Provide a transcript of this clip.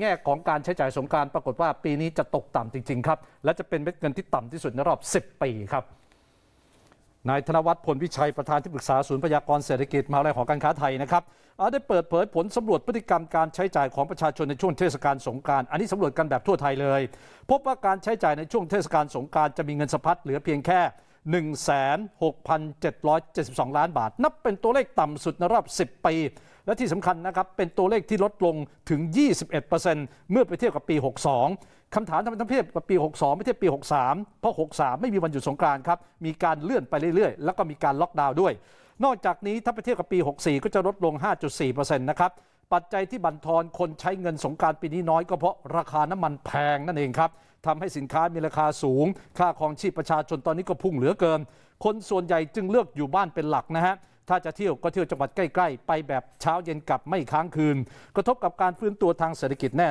แง่ของการใช้จ่ายสงการปรากฏว่าปีนี้จะตกต่ำจริง ๆ ครับ และจะเป็นเม็ดเงินที่ต่ำที่สุดในรอบ 10 ปีครับนายธนวัฒน์พลวิชัยประธานที่ปรึกษาศูนย์พยากรเศรษฐกิจมหาวิทยาลัยหอการค้าไทยนะครับอ่าได้เปิดเผยผลสำรวจพฤติกรรมการใช้จ่ายของประชาชนในช่วงเทศกาลสงการอันนี้สำรวจกันแบบทั่วไทยเลย พบว่าการใช้จ่ายในช่วงเทศกาลสงการจะมีเงินสะพัดเหลือเพียงแค่ 16,772 ล้านบาท นับเป็นตัวเลขต่ำสุดในรอบ 10 ปี และที่สำคัญนะครับ เป็นตัวเลขที่ลดลงถึง 21%เมื่อไปเทียบกับปี 62คำถามทำไมต้องเทียบกับปี 62 ไม่เทียบปี 63 เพราะ 63 ไม่มีวันหยุดสงกรานต์ครับ มีการเลื่อนไปเรื่อยๆ แล้วก็มีการล็อกดาวน์ด้วย นอกจากนี้ถ้าไปเทียบกับปี 64 ก็จะลดลง 5.4%นะครับ ปัจจัยที่บั่นทอนคนใช้เงินสงการปีนี้น้อยก็เพราะราคาน้ำมันแพงนั่นเองครับทำให้สินค้ามีราคาสูง ค่าครองชีพประชาชนตอนนี้ก็พุ่งเหลือเกิน คนส่วนใหญ่จึงเลือกอยู่บ้านเป็นหลักนะฮะถ้าจะเที่ยวก็เที่ยวจังหวัดใกล้ ๆ ไปแบบเช้าเย็นกลับไม่ค้างคืน กระทบกับการฟื้นตัวทางเศรษฐกิจแน่